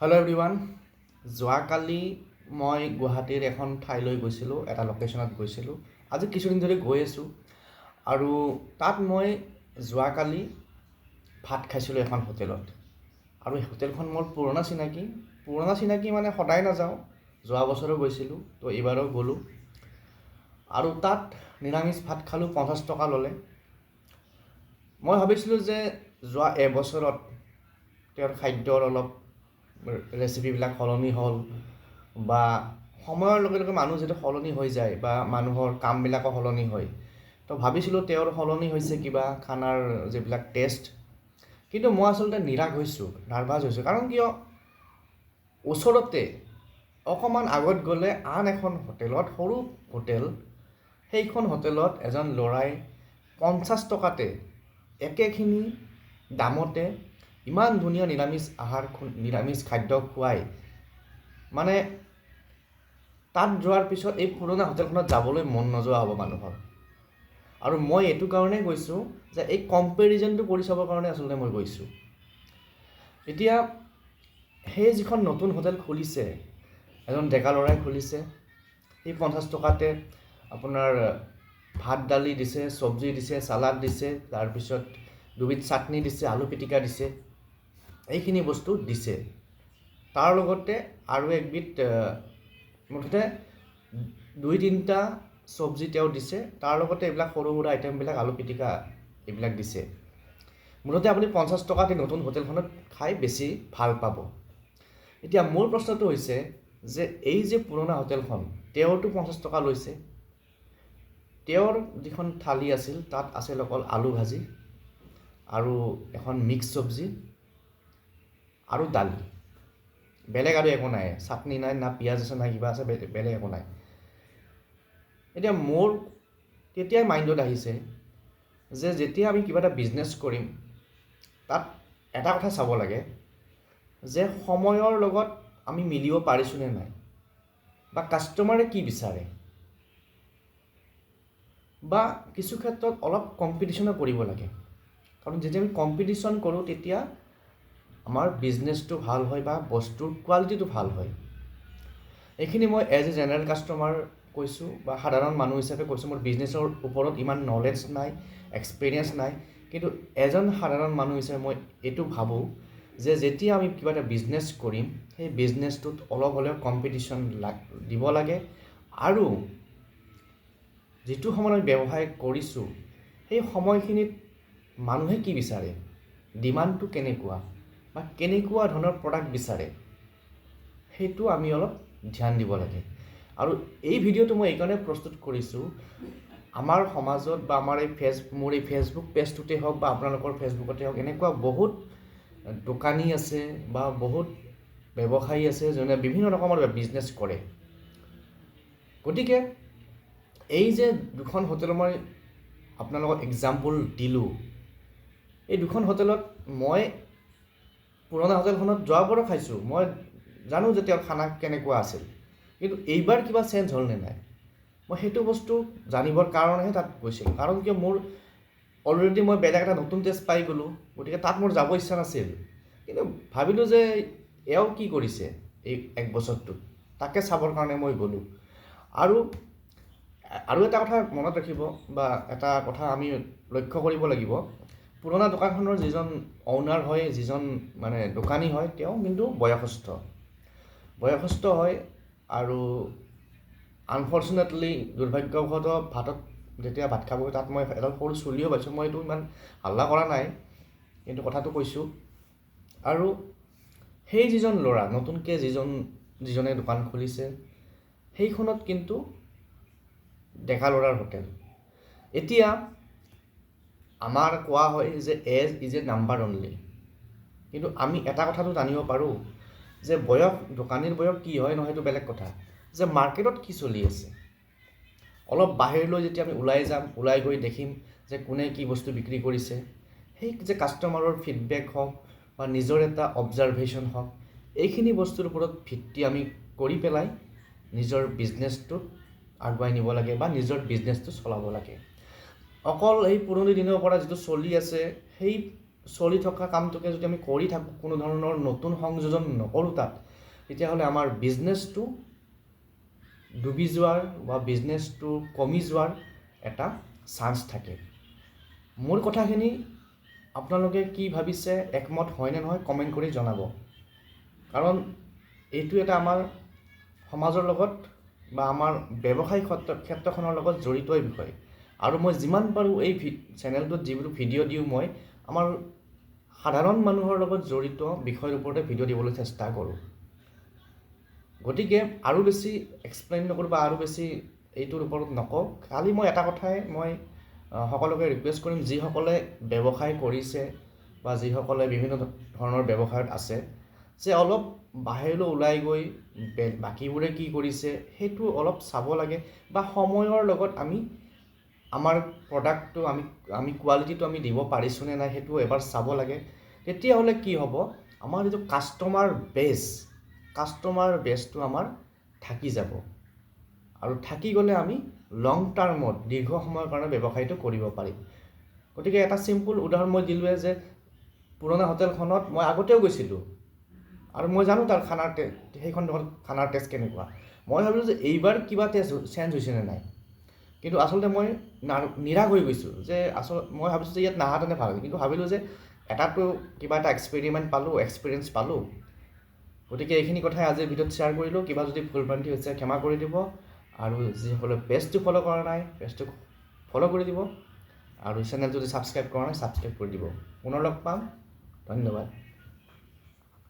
Hello' everyone যোৱাকালি মই গুৱাহাটীৰ এখন ঠাইলৈ গৈছিলোঁ এটা লোকেশ্যনত গৈছিলোঁ। আজি কিছুদিন ধৰি গৈ আছোঁ আৰু তাত মই যোৱাকালি ভাত খাইছিলোঁ এখন হোটেলত। আৰু এই হোটেলখন মোৰ পুৰণা চিনাকি। পুৰণা চিনাকি মানে সদায় নাযাওঁ যোৱা বছৰো গৈছিলোঁ তো এইবাৰো গ'লোঁ। আৰু তাত নিৰামিষ ভাত খালোঁ পঞ্চাছ টকা ল'লে। মই ভাবিছিলোঁ যে যোৱা এবছৰত তেওঁৰ খাদ্যৰ অলপ ৰেচিপিবিলাক সলনি হ'ল বা সময়ৰ লগে লগে মানুহ যিটো সলনি হৈ যায় বা মানুহৰ কামবিলাকো সলনি হয়। তো ভাবিছিলোঁ তেওঁৰ সলনি হৈছে কিবা খানাৰ যিবিলাক টেষ্ট কিন্তু মই আচলতে নিৰাশ হৈছোঁ নাৰ্ভাছ হৈছোঁ। কাৰণ কিয়? ওচৰতে অকণমান আগত গ'লে আন এখন হোটেলত সৰু হোটেল সেইখন হোটেলত এজন ল'ৰাই পঞ্চাছ টকাতে একেখিনি দামতে ইমান ধুনীয়া নিৰামিষ আহাৰ নিৰামিষ খাদ্য খুৱাই মানে তাত যোৱাৰ পিছত এই পুৰণা হোটেলখনত যাবলৈ মন নোযোৱা হ'ব মানুহৰ। আৰু মই এইটো কাৰণেই গৈছোঁ যে এই কম্পেৰিজনটো কৰি চাবৰ কাৰণে আচলতে মই গৈছোঁ। এতিয়া সেই যিখন নতুন হোটেল খুলিছে, এজন ডেকা ল'ৰাই খুলিছে সেই পঞ্চাছ টকাতে আপোনাৰ ভাত দালি দিছে, চব্জি দিছে চালাড দিছে, তাৰপিছত দুবিধ চাটনি দিছে, আলু পিটিকা দিছে। এইখিনি বস্তু দিছে। তাৰ লগতে আৰু একবিধ মুঠতে দুই তিনিটা চব্জি তেওঁ দিছে। তাৰ লগতে এইবিলাক সৰু সুৰা আইটেমবিলাক আলু পিটিকা এইবিলাক দিছে। মুঠতে আপুনি পঞ্চাছ টকাত নতুন হোটেলখনত খাই বেছি ভালো পাব। এতিয়া মোৰ প্ৰশ্নটো হৈছে যে এই যে পুৰণা হোটেলখন, তেওঁতো পঞ্চাছ টকা লৈছে। তেওঁৰ যিখন থালি আছিল, তাত আছিল অকল আলু ভাজি আৰু এখন মিক্স চব্জি। আৰু দালি। বেলেগ আৰু একো নাই। চাটনি নাই, না পিঁয়াজ আছে, না কিবা আছে বেলেগ একো নাই। এতিয়া মোৰ, তেতিয়াই মাইণ্ডত আহিছে যে যেতিয়া আমি কিবা এটা বিজনেছ কৰিম, তাত এটা কথা চাব লাগে যে সময়ৰ লগত আমি মিলিব পাৰিছোঁ নে নাই? বা কাষ্টমাৰে কি বিচাৰে? বা কিছু ক্ষেত্ৰত অলপ কম্পিটিশ্যনো কৰিব লাগে। কাৰণ যেতিয়া আমি কম্পিটিশ্যন কৰোঁ, তেতিয়া আমাৰ বিজনেছটো ভালো হয় বা বস্তুৰ কোৱালিটিটো ভালো হয়। এইখিনি মই এজ এ জেনেৰেল কাষ্টমাৰ কৈছোঁ বা সাধাৰণ মানুহ হিচাপে কৈছোঁ, মোৰ বিজনেছৰ ওপৰত ইমান নলেজ নাই এক্সপিৰিয়েঞ্চ নাই, কিন্তু এজন সাধাৰণ মানুহ হিচাপে মই এইটো ভাবোঁ যে যেতিয়া আমি কিবা এটা বিজনেছ কৰিম, সেই বিজনেছটোত অলপ হ'লেও কম্পিটিশ্যন লাগ, দিব লাগে আৰু যিটো সময়ত আমি ব্যৱসায় কৰিছোঁ, সেই সময়খিনিত মানুহে কি বিচাৰে? ডিমাণ্ডটো কেনেকুৱা? বা কেনেকুৱা ধৰণৰ প্ৰডাক্ট বিচাৰে সেইটো আমি অলপ ধ্যান দিব লাগে। আৰু এই ভিডিঅ'টো মই এইকাৰণে প্ৰস্তুত কৰিছোঁ আমাৰ সমাজত বা আমাৰ এই ফেচ মোৰ এই ফেচবুক পেজটোতে হওক বা আপোনালোকৰ ফেচবুকতে হওক এনেকুৱা বহুত দোকানী আছে বা বহুত ব্যৱসায়ী আছে যোনে বিভিন্ন ৰকমৰ বিজনেছ কৰে। গতিকে এই যে দুখন হোটেল মই আপোনালোকক এক্সাম্পল দিলোঁ এই দুখন হোটেলত মই পুৰণা হোটেলখনত যোৱাবাৰো খাইছোঁ। মই জানো যে তেওঁৰ খানা কেনেকুৱা আছিল। কিন্তু এইবাৰ কিবা চেঞ্জ হ'লনে নাই? মই সেইটো বস্তু জানিবৰ কাৰণেহে তাত গৈছিলোঁ কাৰণ কিয়, মোৰ অলৰেডি মই বেলেগ এটা নতুন টেষ্ট পাই গ'লোঁ। গতিকে তাত মোৰ যাব ইচ্ছা নাছিল। কিন্তু ভাবিলোঁ যে এওঁ কি কৰিছে এই এক বছৰটোত তাকে চাবৰ কাৰণে মই গ'লোঁ। আৰু আৰু এটা কথা মনত ৰাখিব বা এটা কথা আমি লক্ষ্য কৰিব লাগিব। পুৰণা দোকানখনৰ যিজন অ'নাৰ হয় যিজন মানে দোকানী হয় তেওঁ কিন্তু বয়সস্থ। বয়সস্থ হয় আৰু আনফৰ্চুনেটলি দুৰ্ভাগ্যবশতঃ ভাতত যেতিয়া ভাত খাব তাত মই এডাল সৰু চুলিও পাইছোঁ মই এইটো ইমান হাল্লা কৰা নাই কিন্তু কথাটো কৈছোঁ। আৰু সেই যিজন ল'ৰা নতুনকৈ যিজন যিজনে দোকান খুলিছে সেইখনত কিন্তু ডেকা ল'ৰাৰ হোটেল। এতিয়া আমাৰ কোৱা হয় যে age is a number only কিন্তু আমি এটা কথাটো জানিব পাৰোঁ যে বয়স, দোকানীৰ বয়স কি হয় নহয় সেইটো বেলেগ কথা। যে মাৰ্কেটত কি চলি আছে? অলপ বাহিৰলৈ যেতিয়া আমি ওলাই যাম, ওলাই গৈ দেখিম যে কোনে কি বস্তু বিক্ৰী কৰিছে, সেই যে কাষ্টমাৰৰ ফিডবেক হওক বা নিজৰ এটা অবজাৰভেশ্যন হওক, এইখিনি বস্তুৰ ওপৰত ভিত্তি আমি কৰি পেলাই নিজৰ বিজনেছটোত আগুৱাই নিব লাগে বা নিজৰ বিজনেছটো চলাব লাগে। অকল এই পুৰণি দিনৰ পৰা যিটো চলি আছে, সেই চলি থকা কামটোকে যদি আমি কৰি থাকোঁ, কোনো ধৰণৰ নতুন সংযোজন নকৰোঁ তাত, তেতিয়াহ'লে আমাৰ বিজনেছটো ডুবি যোৱাৰ বা বিজনেছটো কমি যোৱাৰ এটা চান্স থাকে। মোৰ কথাখিনি আপোনালোকে কি ভাবিছে, একমত হয়নে নহয় কমেণ্ট কৰি জনাব। কাৰণ এইটো এটা আমাৰ সমাজৰ লগত বা আমাৰ ব্যৱসায়িক ক্ষেত্ৰ ক্ষেত্ৰখনৰ লগত জড়িত বিষয়। আৰু মই যিমান পাৰোঁ এই চেনেলটোত যিবোৰ ভিডিঅ' দিওঁ মই আমাৰ সাধাৰণ মানুহৰ লগত জড়িত বিষয়ৰ ওপৰতে ভিডিঅ' দিবলৈ চেষ্টা কৰোঁ। গতিকে আৰু বেছি এক্সপ্লেইন নকৰোঁ বা আৰু বেছি এইটোৰ ওপৰত নকওঁ। খালি মই এটা কথাই মই সকলোকে ৰিকুৱেষ্ট কৰিম যিসকলে ব্যৱসায় কৰিছে বা যিসকলে বিভিন্ন ধৰণৰ ব্যৱসায়ত আছে যে অলপ বাহিৰলৈ ওলাই গৈ বাকীবোৰে কি কৰিছে সেইটো অলপ চাব লাগে বা সময়ৰ লগত আমি আমাৰ প্ৰডাক্টটো আমি আমি কোৱালিটিটো আমি দিব পাৰিছোঁ নে নাই সেইটো এবাৰ চাব লাগে। তেতিয়াহ'লে কি হ'ব? আমাৰ যিটো কাষ্টমাৰ বেছ কাষ্টমাৰ বেছটো আমাৰ থাকি যাব। আৰু থাকি গ'লে আমি লং টাৰ্মত দীৰ্ঘ সময়ৰ কাৰণে ব্যৱসায়টো কৰিব পাৰিম। গতিকে এটা চিম্পুল উদাহৰণ মই দিলোঁৱে যে পুৰণা হোটেলখনত মই আগতেও গৈছিলোঁ। আৰু মই জানো তাৰ খানাৰ টে সেইখন দোকানত খানাৰ টেষ্ট কেনেকুৱা। মই ভাবিলোঁ যে এইবাৰ কিবা টেষ্ট চেঞ্জ হৈছেনে নাই? কিন্তু আচলতে মই নিৰাশ হৈ গৈছোঁ যে আচল, মই ভাবিছোঁ যে ইয়াত নাহাতেনে ভালো কিন্তু ভাবিলোঁ যে এটাতো কিবা এটা এক্সপেৰিমেণ্ট পালোঁ এক্সপিৰিয়েঞ্চ পালোঁ। গতিকে এইখিনি কথাই আজিৰ ভিডিঅ'ত শ্বেয়াৰ কৰিলোঁ। কিবা যদি ভুল ভ্ৰান্তি হৈছে, ক্ষমা কৰি দিব। আৰু যিসকলে পেজটো ফ'ল' কৰা নাই পেজটো ফ'ল' কৰি দিব। আৰু চেনেলটো যদি ছাবস্ক্ৰাইব কৰা নাই ছাবস্ক্ৰাইব কৰি দিব। পুনৰ লগ পাম। ধন্যবাদ।